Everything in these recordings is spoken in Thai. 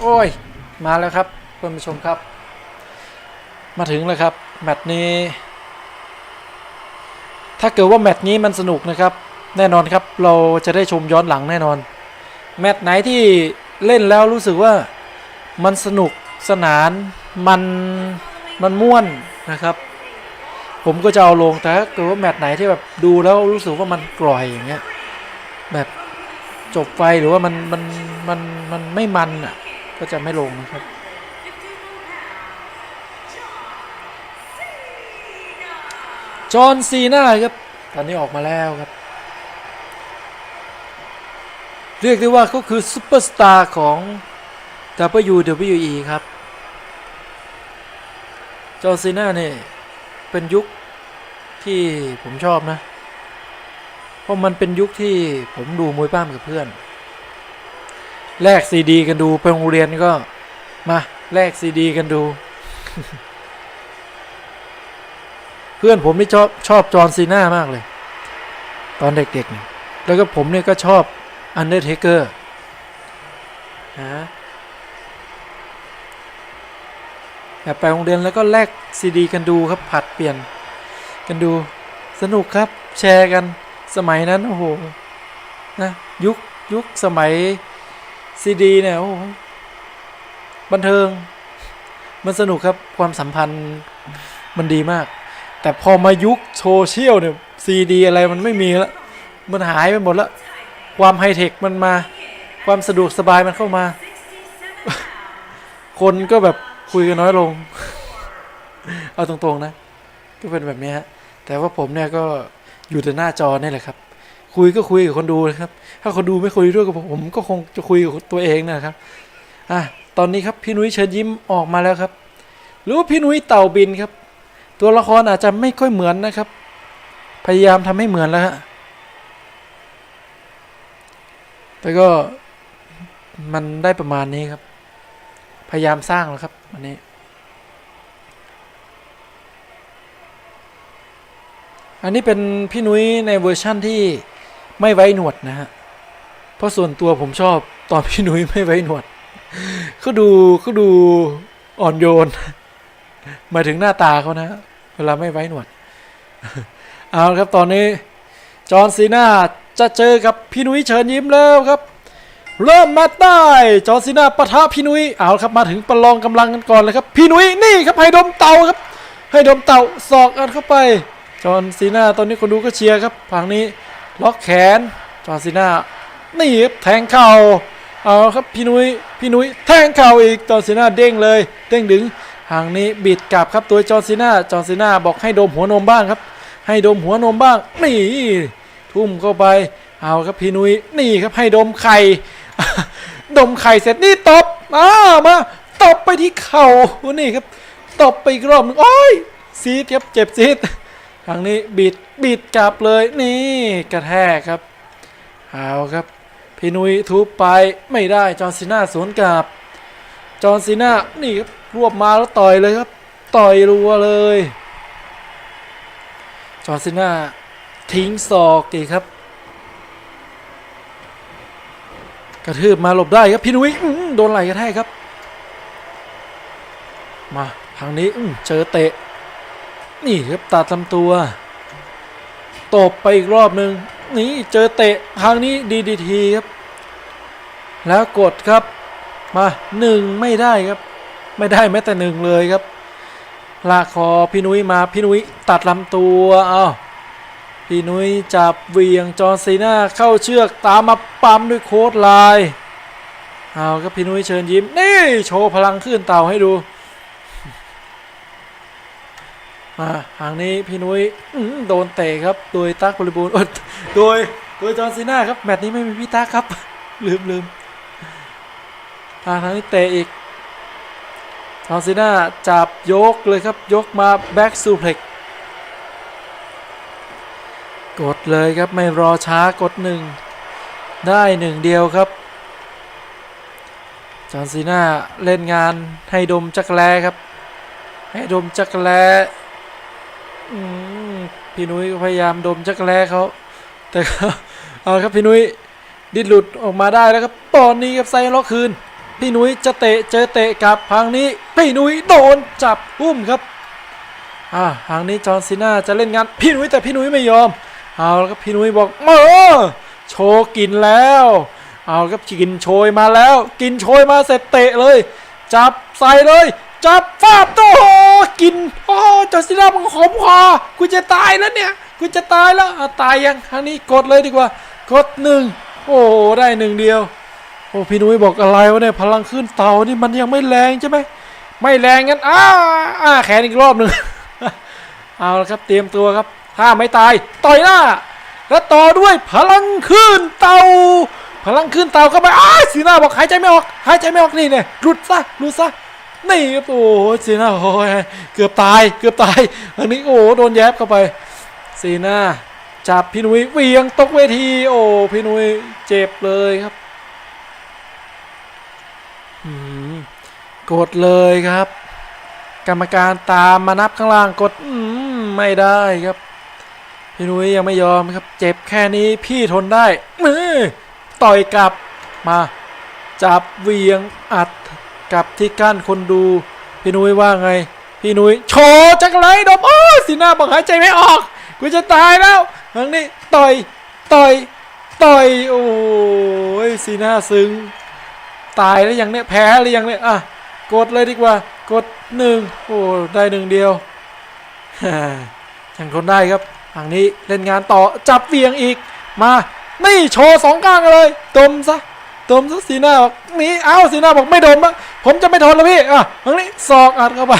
โอ้ย มาแล้วครับเพื่อนผู้ชมครับ มาถึงแล้วครับแมตช์นี้ ถ้าเกิดว่าแมตช์นี้มันสนุกนะครับ แน่นอนครับเราจะได้ชมย้อนหลังแน่นอน แมตช์ไหนที่เล่นแล้วรู้สึกว่ามันสนุกสนานมันมันม่วนนะครับ ผมก็จะเอาลงแต่ถ้าเกิดว่าแมตช์ไหนที่แบบดูแล้วรู้สึกว่ามันกร่อยอย่างเงี้ยแบบ จบไปหรือว่ามันมันมันมันไม่มันอะก็จะไม่ลงนะครับ จอห์นซีน่าครับ ตอนนี้ออกมาแล้วครับ เรียกได้ว่าก็คือซูเปอร์สตาร์ของ WWE ครับ จอห์นซีน่าเนี่ยเป็นยุคที่ผมชอบนะ เพราะมันเป็นยุคที่ผมดูมวยป้ามกับเพื่อน แลกซีดี กันดูไปโรงเรียนก็ มาแลกซีดี กันดู เพื่อนผมนี่ชอบชอบจอห์นซีน่ามากเลย ตอนเด็กๆเนี่ยแล้วก็ผมเนี่ยก็ชอบอันเดอร์เทเกอร์นะแบบไปโรงเรียนแล้วก็แลกซีดี กันดูครับผัดเปลี่ยน กันดูสนุกครับแชร์กัน สมัยนั้นโอ้โหนะยุคยุคสมัยซีดีเนี่ยโอ้โหบันเทิง มันสนุกครับความสัมพันธ์มันดีมาก แต่พอมายุคโซเชียลเนี่ยซีดีอะไรมันไม่มีแล้วมันหายไปหมดแล้ว ความไฮเทคมันมา ความสะดวกสบายมันเข้ามา คนก็แบบคุยกันน้อยลง เอาตรงๆนะ ก็เป็นแบบนี้ฮะ แต่ว่าผมเนี่ยก็ อยู่แต่หน้าจอนี่แหละครับ คุยก็คุยกับคนดูนะครับ ถ้าคนดูไม่คุยด้วยกับผมก็คงจะคุยกับตัวเองนะครับอะตอนนี้ครับพี่นุ้ยเชิญยิ้มออกมาแล้วครับ หรือว่าพี่นุ้ยเต่าบินครับ ตัวละครอาจจะไม่ค่อยเหมือนนะครับ พยายามทำให้เหมือนแล้วฮะแต่ก็มันได้ประมาณนี้ครับ พยายามสร้างแล้วครับอันนี้ อันนี้เป็นพี่นุ้ยในเวอร์ชั่นที่ไม่ไว้หนวดนะฮะ เพราะส่วนตัวผมชอบตอนพี่นุ้ยไม่ไว้หนวดเขาดูเขาดูอ่อนโยน มาถึงหน้าตาเขานะ เวลาไม่ไว้หนวด เอาครับตอนนี้ จอห์นซีนาจะเจอกับพี่นุ้ยเชิญยิ้มแล้วครับ เริ่มมาได้จอห์นซีนาปะทะพี่นุ้ยเอาครับมาถึงประลองกำลังกันก่อนเลยครับ พี่นุ้ยนี่ครับให้ดมเตาครับ ให้ดมเตาสอกกันเข้าไป จอห์นซีนาตอนนี้คนดูก็เชียร์ครับฝั่งนี้ล็อกแขนจอห์นซีนานี่ครับแทงเข่าเอาครับพี่นุ้ยพี่นุ้ยแทงเข่าอีกจอห์นซีนาเด้งเลยเด้งดึงทางนี้บิดกลับครับตัวจอห์นซีนาจอห์นซีนาบอกให้ดมหัวนมบ้างครับ ให้ดมหัวนมบ้างนี่ทุ่มเข้าไปเอาครับพี่นุ้ยนี่ครับให้ดมไข่ดมไข่เสร็จนี่ตบมามาตบไปที่เข่านี่ครับตบไปอีกรอบหนึงโอ้ยซีดครับเจ็บซีด ทางนี้บิดบิดกลับเลยนี่กระแทกครับเอาครับพี่นุยทุบไปไม่ได้จอร์ซีน่าสวนกลับ จอร์ซีน่านี่ครับรวบมาแล้วต่อยเลยครับ ต่อยรัวเลย จอร์ซีน่าทิ้งศอกอีกครับ กระทืบมาหลบได้ครับพี่นุ้ยโดนไหลกระแทกครับ มาทางนี้เจอเตะ นี่ครับตัดลำตัวตบไปอีกรอบหนึ่งนี่เจอเตะทางนี้ดีดีทีครับ แล้วกดครับมาหนึ่งไม่ได้ครับ ไม่ได้แม้แต่หนึ่งเลยครับ ลากคอพี่นุ้ยมาพี่นุ้ยตัดลำตัวเอาพี่นุ้ยจับเวียงจอนซีนาเข้าเชือกตามมาปั๊มด้วยโค้ดไลน์เอาครับพี่นุ้ยเชิญยิ้มนี่โชว์พลังขึ้นเต่าให้ดู มาทางนี้พี่นุ้ยอื้อโดนเตะครับ โดยตั๊กบริบูรณ์โดยโดยจอร์ซีนาครับ แมตช์นี้ไม่มีพี่ตั๊กครับ ลืมลืมทางทางนี้เตะอีกจอร์ซีนาจับยกเลยครับ ยกมาแบ็กซูเพล็กกดเลยครับไม่รอช้ากดหนึ่งได้หนึ่งเดียวครับ จอร์ซีนาเล่นงานให้ดมจักรแลครับ ให้ดมจักรแล พี่นุ้ยพยายามดมจักรแลเขาแต่เอาครับพี่นุ้ยดิ้นหลุดออกมาได้แล้วครับตอนนี้ครับไซล็อกคืน พี่นุ้ยจะเตะเจอเตะกับทางนี้ พี่นุ้ยโดนจับอุ้มครับอ่าทางนี้จอห์นซีน่าจะเล่นงานพี่นุ้ยแต่พี่นุ้ยไม่ยอมเอาแล้วครับพี่นุ้ยบอกเออโชว์กินแล้ว เอาครับกินโชยมาแล้ว กินโชยมาเสร็จเตะเลย จับใส่เลย จับฟาดโตกินโอ้จอห์นซีนามันขมคอกูจะตายแล้วเนี่ยกูจะตายแล้วตายยังทางนี้กดเลยดีกว่ากดหนึ่งโอ้ได้หนึ่งเดียว โอ้พี่นุ้ยบอกอะไรวะเนี่ยพลังขึ้นเตานี่มันยังไม่แรงใช่ไหมไม่แรงงั้นอ้าอ้าแขนอีกรอบหนึ่งเอาละครับเตรียมตัวครับถ้าไม่ตายต่อยหน้าแล้วต่อด้วยพลังขึ้นเตา พลังขึ้นเตาเข้าไปอ้าสีหน้าบอกหายใจไม่ออกหายใจไม่ออกนี่เนี่ยหลุดซะหลุดซะ นี่ครับโอ้โหสีนาโอ้ยเกือบตายเกือบตายอันนี้โอ้โดนแยบเข้าไปสีนาจับพี่นุ้ยเวียงตกเวที โอ้พี่นุ้ยเจ็บเลยครับอืมกดเลยครับ กรรมการตามมานับข้างล่างกดมไม่ได้ครับ พี่นุ้ยยังไม่ยอมครับ เจ็บแค่นี้พี่ทนได้มือต่อยกลับมา จับเวียงอัด กับที่กั้นคนดู พี่นุ้ยว่าไง พี่นุ้ยโชว์จักไรดมโอ้สีหน้าบอกหายใจไม่ออก กูจะตายแล้วทางนี้ต่อยต่อยต่อยโอ้ยสีหน้าซึ้งตายแล้วยังเนี่ยแพ้หรือยังเนี่ยอะกดเลยดีกว่ากดหนึ่งโอ้ได้หนึ่งเดียวยังทนได้ครับทางนี้เล่นงานต่อจับเวียงอีกมา นี่โชว์สองก้างเลยดมซะ ดมซะสีหน้าบอกนี่เอ้าสีหน้าบอกไม่ดมอะผมจะไม่ทนแล้วพี่อะทางนี้ศอกอัดเข้าไป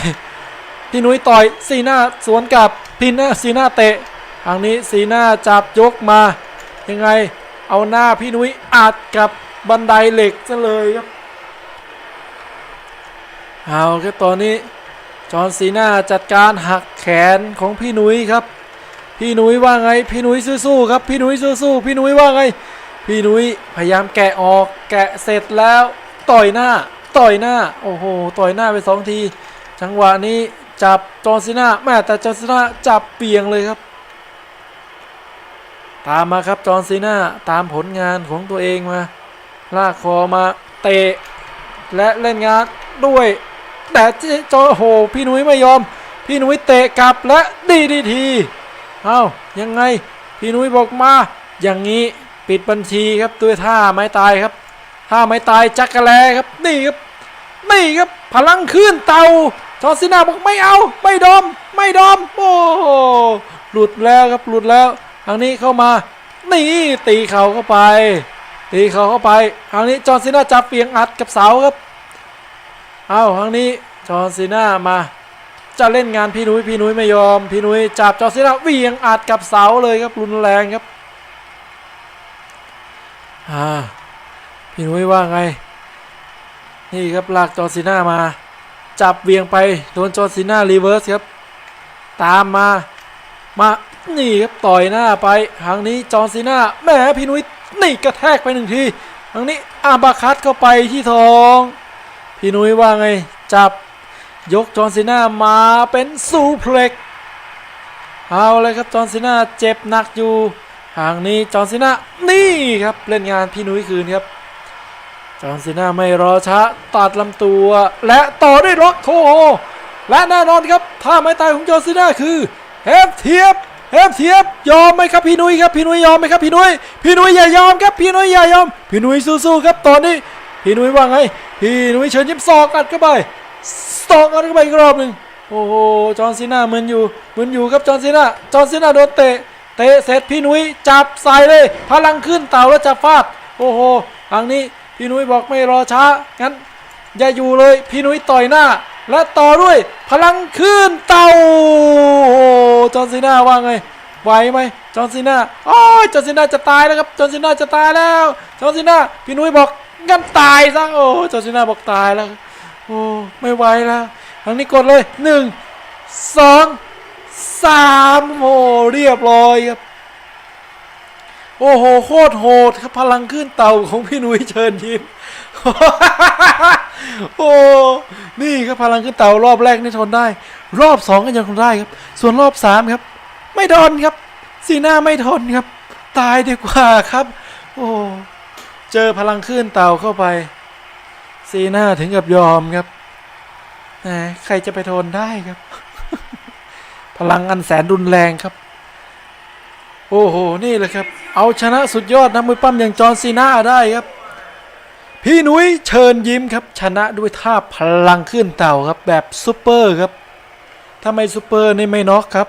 พี่นุ้ยต่อยสีหน้าสวนกลับพี่หน้าสีหน้าเตะทางนี้สีหน้าจับยกมา ยังไงเอาหน้าพี่นุ้ยอัดกับบันไดเหล็กซะเลยครับเอาครับตอนนี้จอห์นซีนาจัดการหักแขนของพี่นุ้ยครับ พี่นุ้ยว่าไง พี่นุ้ยสู้ๆครับ พี่นุ้ยสู้ๆพี่นุ้ยว่าไง พี่นุ้ยพยายามแกะออกแกะเสร็จแล้วต่อยหน้า ต่อยหน้า โอ้โห ต่อยหน้าไปสองที จังหวะนี้จับจอห์นซีนาแม่แต่จอห์นซีนาจับเปียงเลยครับ ตามมาครับจอห์นซีนาตามผลงานของตัวเองมา ลากคอมาเตะ และเล่นงานด้วย แต่จอโอ้โหพี่นุ้ยไม่ยอม พี่นุ้ยเตะกลับและดีดีที เอายังไง พี่นุ้ยบอกมา อย่างนี้ ปิดบัญชีครับด้วยท่าไม้ตายครับท่าไม้ตายจักรแลครับนี่ครับนี่ครับพลังขึ้นเตาจอร์ซินาบอกไม่เอาไม่ดมไม่ดมโอ้โหหลุดแล้วครับหลุดแล้วทางนี้เข้ามา นี่ตีเข่าเข้าไป ตีเข่าเข้าไปทางนี้จอห์ซีน่าจับเปียงอัดกับเสาครับเอาทางนี้จอห์ซีน่ามา จะเล่นงานพี่นุ้ยพี่นุ้ยไม่ยอม พี่นุ้ยจับจอห์ซีน่าเวียงอัดกับเสาเลยครับรุนแรงครับ อ่าพี่นุ้ยว่าไง นี่ครับลากจอห์ซีน่ามา จับเวียงไปโดนจอห์ซีน่ารีเวิร์สครับ ตามมา มา นี่ครับต่อยหน้าไปทางนี้จอห์ซีน่าแหมพี่นุ้ยนี่กระแทกไปหนึ่งทีทางนี้อาบาคัตเข้าไปที่ท้อง พี่นุ้ยว่าไง จับยกจอห์ซีน่ามาเป็นซูเพล็ก เอาเลยครับจอห์ซีน่าเจ็บหนักอยู่ ทางนี้จอห์นซีนานี่ครับเล่นงานพี่นุ้ยคืนครับจอห์นซีนาไม่รอช้าตัดลำตัว และต่อด้วยล็อกโคและแน่นอนครับท่าไม้ตายของจอห์นซีนาคือเฮฟเทียบเฮฟเทียบยอมไหมครับพี่นุ้ยครับพี่นุ้ยยอมไหมครับพี่นุ้ยพี่นุ้ยอย่ายอมครับพี่นุ้ยอย่ายอม พี่นุ้ยสู้ๆครับตอนนี้พี่นุ้ยว่าไงพี่นุ้ยเชิญยิ้มศอกอัดเข้าไปศอกอัดเข้าไปอีกรอบหนึ่งโอ้โหจอห์นซีน่ามึนอยู่หมึนอยู่ครับจอห์นซีนาจอห์นซีนาโดนเตะ เตะเสร็จพี่นุ้ยจับใส่เลย พลังขึ้นเต่าแล้วจับฟาด โอ้โหทางนี้พี่นุ้ยบอกไม่รอช้า งั้น อย่าอยู่เลย พี่นุ้ยต่อยหน้า และต่อด้วย พลังขึ้นเต่าโอ้จอนซีน่าว่าไงไหวไหมจอนซีน่าโอ้ยจอนซีน่าจะตายแล้วครับจอนซีน่าจะตายแล้วจอนซีน่าพี่นุ้ยบอกงั้นตายซะโอ้จอนซีน่าบอกตายแล้วโอ้ไม่ไหวแล้วทางนี้กดเลยหนึ่งสอง สามโอ้เรียบร้อยครับ โอ้โห โคตรโหดครับพลังขึ้นเต่าของพี่นุ้ยเชิญยิ้มโอ้ นี่ครับพลังขึ้นเต่ารอบแรกนี่ทนได้ รอบสองก็ยังทนได้ครับ ส่วนรอบสามครับ ไม่ทนครับ สีหน้าไม่ทนครับ ตายดีกว่าครับ โอ้เจอพลังขึ้นเต่าเข้าไปสซีน่าถึงกับยอมครับแหมใครจะไปทนได้ครับ ลังอันแสนรุนแรงครับ โอ้โห นี่แหละครับ เอาชนะสุดยอดนะมือปั้มอย่างจอร์ซีน่าได้ครับ พี่หนุ้ยเชิญยิ้มครับ ชนะด้วยท่าพลังขึ้นเต่าครับแบบซูเปอร์ครับถ้าไม่ซูเปอร์นี่ไม่น็อกครับ